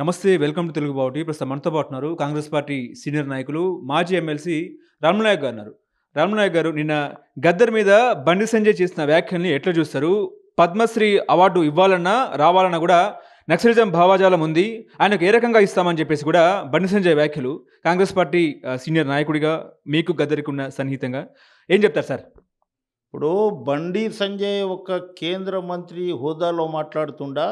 నమస్తే welcome to Telugu బావుటి. ప్రస్తుతం మనతో పాటు ఉన్నారు కాంగ్రెస్ పార్టీ సీనియర్ నాయకులు మాజీ ఎమ్మెల్సీ రామనాయక్ గారు ఉన్నారు. రామనాయక్ గారు నిన్న గద్దర్ మీద బండి సంజయ్ చేసిన వ్యాఖ్యల్ని ఎట్లా చూస్తారు? పద్మశ్రీ అవార్డు ఇవ్వాలన్నా రావాలన్నా కూడా నక్సలిజం భావాజాలం ఉంది. ఆయనకు ఏ రకంగా ఇస్తామని చెప్పేసి కూడా బండి సంజయ్ వ్యాఖ్యలు కాంగ్రెస్ పార్టీ సీనియర్ నాయకుడిగా మీకు గద్దరికి ఉన్న సన్నిహితంగా. ఏం చెప్తారు సార్? ఇప్పుడు బండి సంజయ్ ఒక కేంద్ర మంత్రి హోదాలో మాట్లాడుతుండా?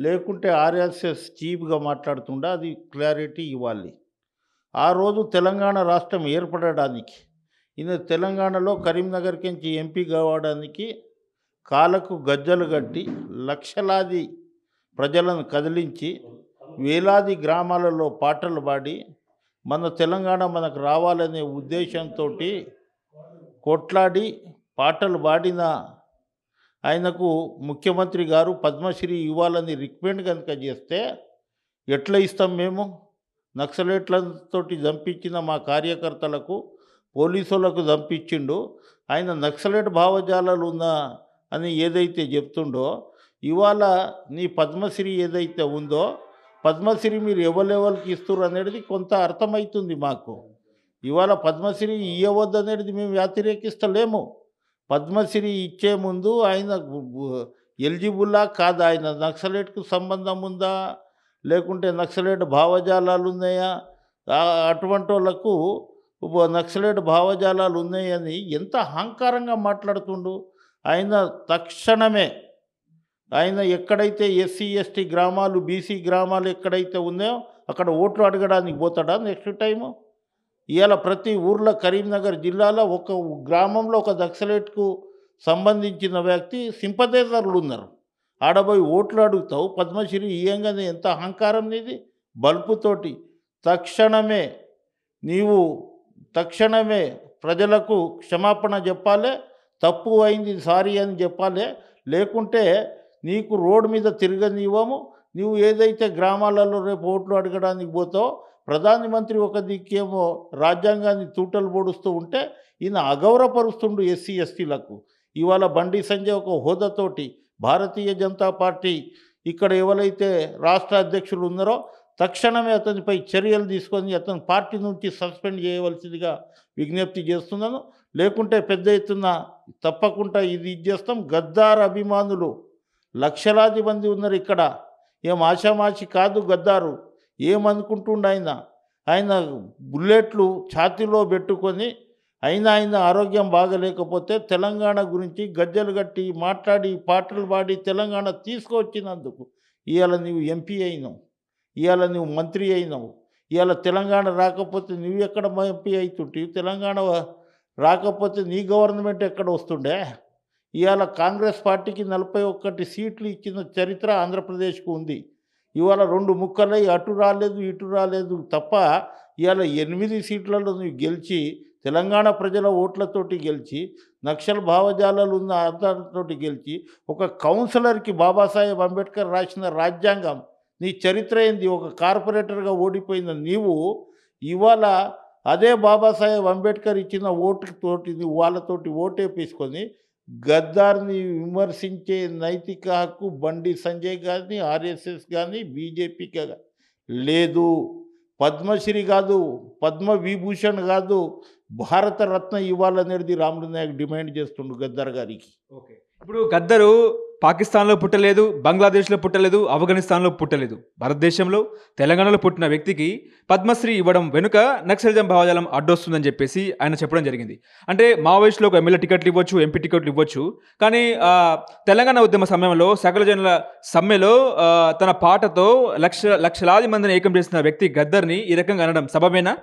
లేకుంటే ఆర్ఎస్ఎస్ చీఫ్గా మాట్లాడుతుండే అది క్లారిటీ ఇవ్వాలి. ఆ రోజు తెలంగాణ రాష్ట్రం ఏర్పడడానికి ఇది తెలంగాణలో కరీంనగర్కి నుంచి ఎంపీ కావడానికి కాలకు గజ్జలు కట్టి లక్షలాది ప్రజలను కదిలించి వేలాది గ్రామాలలో పాటలు పాడి మన తెలంగాణ మనకు రావాలనే ఉద్దేశంతో కొట్లాడి పాటలు పాడిన ఆయనకు ముఖ్యమంత్రి గారు పద్మశ్రీ ఇవ్వాలని రికమెండ్ కనుక చేస్తే ఎట్లా ఇస్తాం మేము? నక్సలైట్లతోటి చంపించిన మా కార్యకర్తలకు పోలీసులకు చంపించిండు. ఆయన నక్సలెట్ భావజాలాలు ఉన్నా అని ఏదైతే చెప్తుండో ఇవాళ నీ పద్మశ్రీ ఏదైతే ఉందో పద్మశ్రీ మీరు ఎవరెవరికి ఇస్తారు అనేది కొంత అర్థమవుతుంది మాకు. ఇవాళ పద్మశ్రీ ఇవ్వవద్దు అనేది మేము వ్యతిరేకిస్తలేము. పద్మశ్రీ ఇచ్చే ముందు ఆయన ఎలిజిబుల్లా కాదా? ఆయన నక్సలెట్కు సంబంధం ఉందా? లేకుంటే నక్సలేట్ భావజాలాలు ఉన్నాయా? అటువంటి వాళ్ళకు నక్సలేట్ భావజాలాలు ఉన్నాయని ఎంత అహంకారంగా మాట్లాడుతుండు? ఆయన తక్షణమే ఆయన ఎక్కడైతే ఎస్సీ ఎస్టీ గ్రామాలు బీసీ గ్రామాలు ఎక్కడైతే ఉన్నాయో అక్కడ ఓట్లు అడగడానికి పోతాడా నెక్స్ట్ టైము? ఇవాళ ప్రతి ఊర్లో కరీంనగర్ జిల్లాలో ఒక గ్రామంలో ఒక నక్సలైట్కు సంబంధించిన వ్యక్తి సింపథైజర్లు ఉన్నారు. ఆడబోయి ఓట్లు అడుగుతావు పద్మశ్రీ ఇయ్యంగానే ఎంత అహంకారం నీది? బల్పుతోటి తక్షణమే నీవు తక్షణమే ప్రజలకు క్షమాపణ చెప్పాలి తప్పు అయింది సారీ అని చెప్పాలి లేకుంటే నీకు రోడ్డు మీద తిరగనివ్వము నువ్వు ఏదైతే గ్రామాలలో రేపు ఓట్లు అడగడానికి పోతావో ప్రధానమంత్రి ఒక దిక్కేమో రాజ్యాంగాన్ని తూటలు పొడుస్తూ ఉంటే ఈయన అగౌరవపరుస్తుండు ఎస్సీ ఎస్టీలకు. ఇవాళ బండి సంజయ్ ఒక హోదాతోటి భారతీయ జనతా పార్టీ ఇక్కడ ఎవరైతే రాష్ట్ర అధ్యక్షులు ఉన్నారో తక్షణమే అతనిపై చర్యలు తీసుకొని అతని పార్టీ నుంచి సస్పెండ్ చేయవలసిందిగా విజ్ఞప్తి చేస్తున్నాను. లేకుంటే పెద్ద ఎత్తున తప్పకుండా ఇది ఇది చేస్తాం. గద్దార్ అభిమానులు లక్షలాది మంది ఉన్నారు ఇక్కడ. ఏం ఆషామాషి కాదు గద్దారు. ఏమనుకుంటుండ ఆయన? ఆయన బుల్లెట్లు ఛాతీలో పెట్టుకొని అయినా ఆయన ఆరోగ్యం బాగలేకపోతే తెలంగాణ గురించి గజ్జలు కట్టి మాట్లాడి పాటలు పాడి తెలంగాణ తీసుకువచ్చినందుకు ఇవాళ నువ్వు ఎంపీ అయినావు ఇవాళ నువ్వు మంత్రి అయినావు ఇవాళ తెలంగాణ రాకపోతే నువ్వు ఎక్కడ ఎంపీ అవుతుంటే తెలంగాణ రాకపోతే నీ గవర్నమెంట్ ఎక్కడ వస్తుండే? ఇవాళ కాంగ్రెస్ పార్టీకి నలభై ఒక్కటి సీట్లు ఇచ్చిన చరిత్ర ఆంధ్రప్రదేశ్కు ఉంది. ఇవాళ రెండు ముక్కలై అటు రాలేదు ఇటు రాలేదు తప్ప ఇవాళ ఎనిమిది సీట్లలో నువ్వు గెలిచి తెలంగాణ ప్రజల ఓట్లతోటి గెలిచి నక్సల్ భావజాలాలు ఉన్న అర్థాలతోటి గెలిచి ఒక కౌన్సిలర్కి బాబాసాహెబ్ అంబేద్కర్ రాసిన రాజ్యాంగం నీ చరిత్ర ఏంది? ఒక కార్పొరేటర్గా ఓడిపోయిన నీవు ఇవాళ అదే బాబాసాహెబ్ అంబేద్కర్ ఇచ్చిన ఓటుతోటి నువ్వు వాళ్ళతోటి ఓటేపేసుకొని గద్దార్ని విమర్శించే నైతిక హక్కు బండి సంజయ్ కానీ ఆర్ఎస్ఎస్ కానీ బీజేపీకి లేదు. పద్మశ్రీ కాదు పద్మ విభూషణ్ కాదు భారతరత్న ఇవ్వాలనేది రాముడు నాయక్ డిమాండ్ చేస్తుండు గద్దర్ గారికి. ఓకే. ఇప్పుడు గద్దరు పాకిస్తాన్లో పుట్టలేదు బంగ్లాదేశ్లో పుట్టలేదు ఆఫ్ఘనిస్తాన్లో పుట్టలేదు. భారతదేశంలో తెలంగాణలో పుట్టిన వ్యక్తికి పద్మశ్రీ ఇవ్వడం వెనుక నక్సలిజం భావజాలం అడ్డొస్తుందని చెప్పేసి ఆయన చెప్పడం జరిగింది. అంటే మావోయిస్టులో ఒక ఎమ్మెల్యే టికెట్లు ఇవ్వచ్చు ఎంపీ టికెట్లు ఇవ్వచ్చు కానీ తెలంగాణ ఉద్యమ సమయంలో సకల జనుల సమ్మెలో తన పాటతో లక్ష లక్షలాది మందిని ఏకం చేసిన వ్యక్తి గద్దర్ని ఈ రకంగా అనడం సబమేనా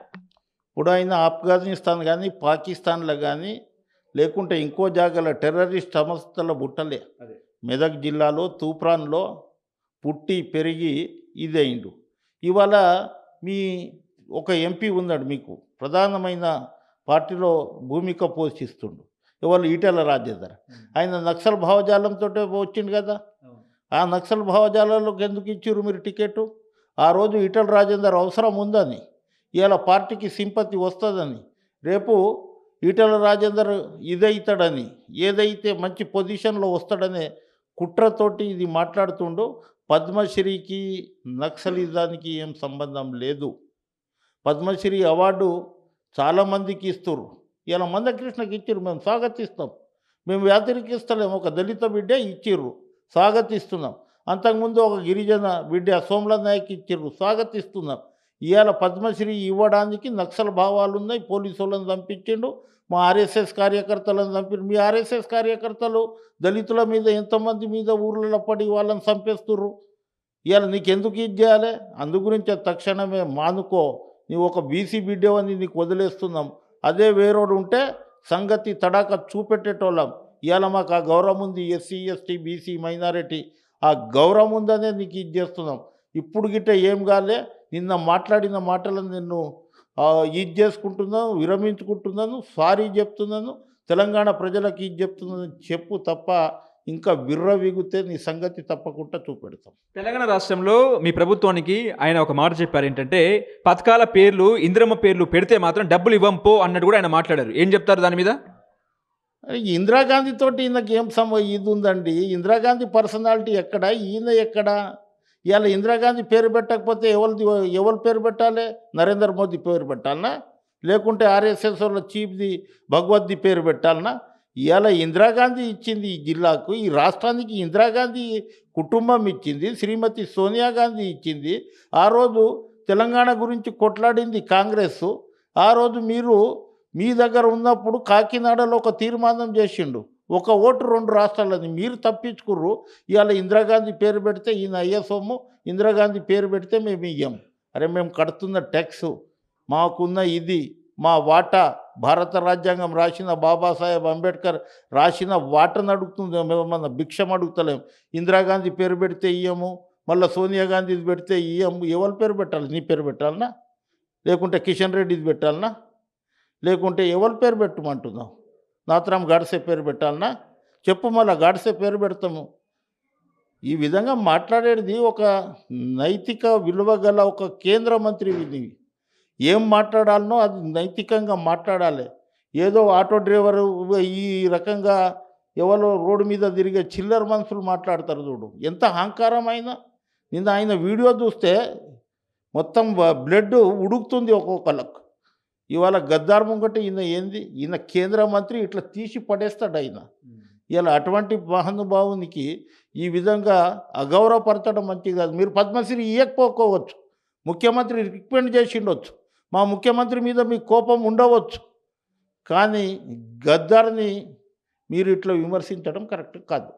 ఇప్పుడు ఆయన ఆఫ్ఘనిస్తాన్ కానీ పాకిస్తాన్లో కానీ లేకుంటే ఇంకో జాగాలో టెర్రరిస్ట్ సంస్థల బుట్టలే అదే. మెదక్ జిల్లాలో తూప్రాన్లో పుట్టి పెరిగి ఇదైండు. ఇవాళ మీ ఒక ఎంపీ ఉన్నాడు మీకు ప్రధానమైన పార్టీలో భూమిక పోషిస్తుండు. ఇవాళ ఈటెల రాజేందర్. ఆయన నక్సల్ భావజాలంతో వచ్చిండు కదా? ఆ నక్సల్ భావజాలాలకు ఎందుకు ఇచ్చారు మీరు టికెట్ ఆ రోజు ఈటల రాజేందర్ అవసరం ఉందని ఇవాళ పార్టీకి సింపతి వస్తుందని రేపు ఈటల రాజేందర్ ఇదవుతాడని ఏదైతే మంచి పొజిషన్లో వస్తాడనే కుట్రతోటి ఇది మాట్లాడుతుండో పద్మశ్రీకి నక్సలిజానికి ఏం సంబంధం లేదు. పద్మశ్రీ అవార్డు చాలామందికి ఇస్తారు ఇలా మందకృష్ణకి ఇచ్చిర్రు. మేము స్వాగతిస్తాం. మేము వ్యతిరేకిస్తలేము. ఒక దళిత బిడ్డ ఇచ్చిర్రు. స్వాగతిస్తున్నాం. అంతకుముందు ఒక గిరిజన బిడ్డ సోమల నాయక్ ఇచ్చిర్రు. స్వాగతిస్తున్నాం. ఇవాళ పద్మశ్రీ ఇవ్వడానికి నక్సల భావాలు ఉన్నాయి పోలీసు వాళ్ళని చంపించిండు మా ఆర్ఎస్ఎస్ కార్యకర్తలను చంపి మీ ఆర్ఎస్ఎస్ కార్యకర్తలు దళితుల మీద ఎంతమంది మీద ఊర్లలో పడి వాళ్ళని చంపేస్తుర్రు. ఇవాళ నీకెందుకు ఇది చేయాలి? అందుగురించి తక్షణమే మానుకో. నీవు ఒక బీసీ బిడ్డవని నీకు వదిలేస్తున్నాం. అదే వేరోడు ఉంటే సంగతి తడాక చూపెట్టేటోళ్ళం. ఇవాళ మాకు ఆ గౌరవం ఉంది. SC ST BC minority. ఆ గౌరవం ఉందనే నీకు ఇది చేస్తున్నాం. ఇప్పుడు గిట్ట ఏం కాలే? నిన్న మాట్లాడిన మాటలను నిన్ను ఇది చేసుకుంటున్నాను విరమించుకుంటున్నాను సారీ చెప్తున్నాను తెలంగాణ ప్రజలకు ఇది చెప్తున్నాను చెప్పు తప్ప ఇంకా విర్ర విగితే నీ సంగతి తప్పకుండా చూపెడతాం. తెలంగాణ రాష్ట్రంలో మీ ప్రభుత్వానికి ఆయన ఒక మాట చెప్పారు ఏంటంటే పథకాల పేర్లు ఇందిరమ్మ పేర్లు పెడితే మాత్రం డబ్బులు ఇవ్వం పో అన్నట్టు కూడా ఆయన మాట్లాడారు. ఏం చెప్తారు దాని మీద? అరే ఇందిరాగాంధీ తోటి ఈయనకి ఏం సమ ఇది ఉందండి? ఇందిరాగాంధీ పర్సనాలిటీ ఎక్కడ? ఈయన ఎక్కడ? ఇవాళ ఇందిరాగాంధీ పేరు పెట్టకపోతే ఎవరిది ఎవరు పేరు పెట్టాలి? నరేంద్ర మోదీ పేరు పెట్టాలనా? లేకుంటే ఆర్ఎస్ఎస్ వాళ్ళ చీఫ్ది భగవద్ది పేరు పెట్టాలనా? ఇవాళ ఇందిరాగాంధీ ఇచ్చింది ఈ జిల్లాకు ఈ రాష్ట్రానికి ఇందిరాగాంధీ కుటుంబం ఇచ్చింది శ్రీమతి సోనియా గాంధీ ఇచ్చింది. ఆ రోజు తెలంగాణ గురించి కొట్లాడింది కాంగ్రెస్. ఆ రోజు మీరు మీ దగ్గర ఉన్నప్పుడు కాకినాడలో ఒక తీర్మానం చేసిండు. ఒక ఓటు రెండు రాష్ట్రాలని మీరు తప్పించుకుర్రు. ఇవాళ ఇందిరాగాంధీ పేరు పెడితే ఈయన అయ్యే సొమ్ము ఇందిరాగాంధీ పేరు పెడితే మేము ఇయ్యం. అరే మేము కడుతున్న ట్యాక్స్ మాకున్న ఇది మా వాటా భారత రాజ్యాంగం రాసిన బాబాసాహెబ్ అంబేద్కర్ రాసిన వాటను అడుగుతుంది. మేము మన భిక్షం అడుగుతలేం. ఇందిరాగాంధీ పేరు పెడితే ఇయ్యము మళ్ళీ సోనియా గాంధీది పెడితే ఇయ్యము. ఎవరి పేరు పెట్టాలి? నీ పేరు పెట్టాలనా? లేకుంటే కిషన్ రెడ్డిది పెట్టాలనా? లేకుంటే ఎవరి పేరు పెట్టమంటున్నావు? నాత్రాం గాడ్సే పేరు పెట్టాలనా? చెప్పు మళ్ళా గాడ్సే పేరు పెడతాము. ఈ విధంగా మాట్లాడేది ఒక నైతిక విలువ గల ఒక కేంద్ర మంత్రి ఇది. ఏం మాట్లాడాలనో అది నైతికంగా మాట్లాడాలి. ఏదో ఆటో డ్రైవరు ఈ రకంగా ఎవరో రోడ్డు మీద తిరిగే చిల్లర మనుషులు మాట్లాడతారు చూడు. ఎంత అహంకారం అయినా నిన్న ఆయన వీడియో చూస్తే మొత్తం బ్లడ్ ఉడుకుతుంది ఒక్కొక్కళ్ళకు. ఇవాళ గద్దార్ ముంగట ఈయన ఏంది? ఈయన కేంద్ర మంత్రి ఇట్లా తీసి పడేస్తాడు ఆయన. ఇలా అటువంటి మహానుభావునికి ఈ విధంగా అగౌరవపరచడం మంచిది కాదు. మీరు పద్మశ్రీ ఇవ్వకపోవచ్చు ముఖ్యమంత్రి రికమెండ్ చేసి ఉండొచ్చు మా ముఖ్యమంత్రి మీద మీకు కోపం ఉండవచ్చు. కానీ గద్దార్ని మీరు ఇట్లా విమర్శించడం కరెక్ట్ కాదు.